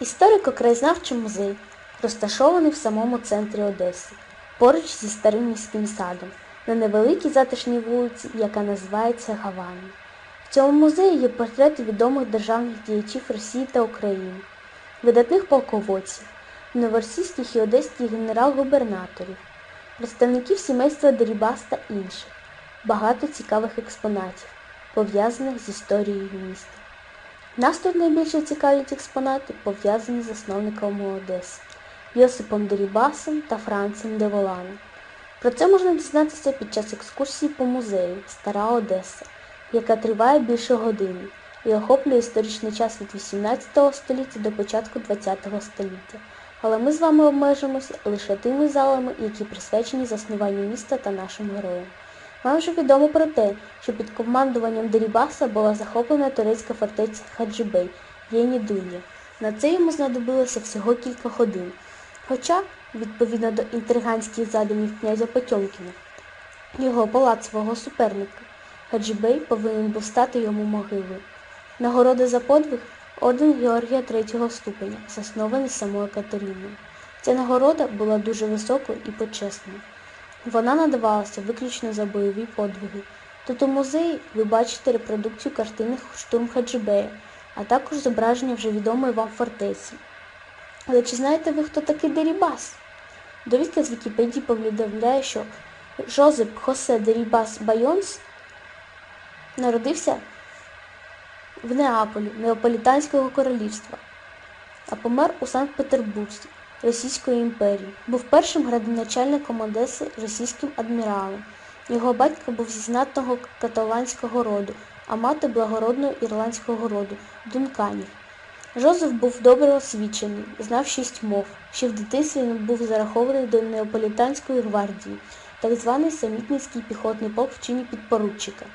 Історико-краєзнавчий музей розташований в самому центрі Одеси, поруч зі старим міським садом, на невеликій затишній вулиці, яка називається Гавана. В цьому музеї є портрети відомих державних діячів Росії та України, видатних полководців, новоросійських і одеських генерал-губернаторів, представників сімейства Дерібас та інших, багато цікавих експонатів, пов'язаних з історією міста. Нас тут найбільше цікавлять експонати, пов'язані з засновниками Одеси Йосипом Дерібасом та Францем Деволаном. Про це можна дізнатися під час екскурсії по музею Стара Одеса, яка триває більше години і охоплює історичний час від 18 століття до початку 20 століття. Але ми з вами обмежимося лише тими залами, які присвячені заснуванню міста та нашим героям. Вам вже відомо про те, що під командуванням Дерібаса була захоплена турецька фортеця Хаджибей Єні Дуня. На це йому знадобилося всього кілька годин. Хоча, відповідно до інтриганських задумів князя Потьомкіна, його палацового суперника, Хаджибей повинен був стати йому могилою. Нагорода за подвиг орден Георгія третього ступеня, заснований самою Катериною. Ця нагорода була дуже високою і почесною. Вона надавалася виключно за бойові подвиги. Тут у музеї ви бачите репродукцію картини Штурм Хаджибея, а також зображення вже відомої вам фортеці. Але чи знаєте ви, хто такий Дерібас? Довідка з Вікіпедії повідомляє, що Жозеп Хосе Дерібас Байонс народився в Неаполі, Неаполітанського королівства, а помер у Санкт-Петербурзі Російської імперії. Був першим градоначальником Одеси російським адміралом. Його батько був зі знатного каталанського роду, а мати благородного ірландського роду Дунканів. Жозеф був добре освічений, знав шість мов. Ще в дитинстві він був зарахований до Неаполітанської гвардії, так званий самітницький піхотний полк в чині підпоручика.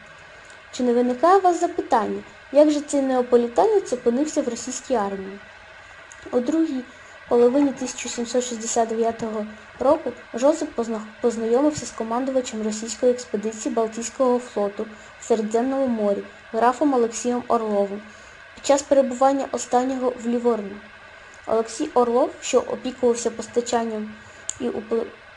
Чи не виникає у вас запитання, як же цей неаполітанець опинився в російській армії? У другій половині 1769 року Жозеф познайомився з командувачем російської експедиції Балтійського флоту в Середземному морі графом Олексієм Орловим під час перебування останнього в Ліворні. Олексій Орлов, що опікувався постачанням і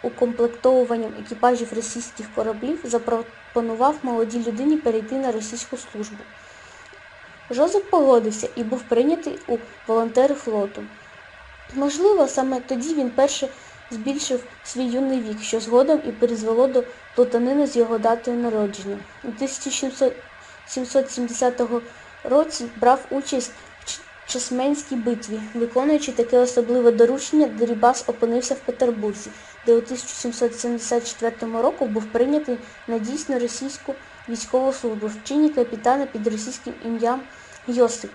укомплектовуванням екіпажів російських кораблів, запропонував молодій людині перейти на російську службу. Жозеф погодився і був прийнятий у волонтери флоту. Можливо, саме тоді він перше збільшив свій юний вік, що згодом і призвело до плутанини з його датою народження. У 1770 році брав участь в Чесменській битві. Виконуючи таке особливе доручення, Дерібас опинився в Петербурзі, де у 1774 року був прийнятий на дійсно російську військову службу в чині капітана під російським ім'ям Йосип.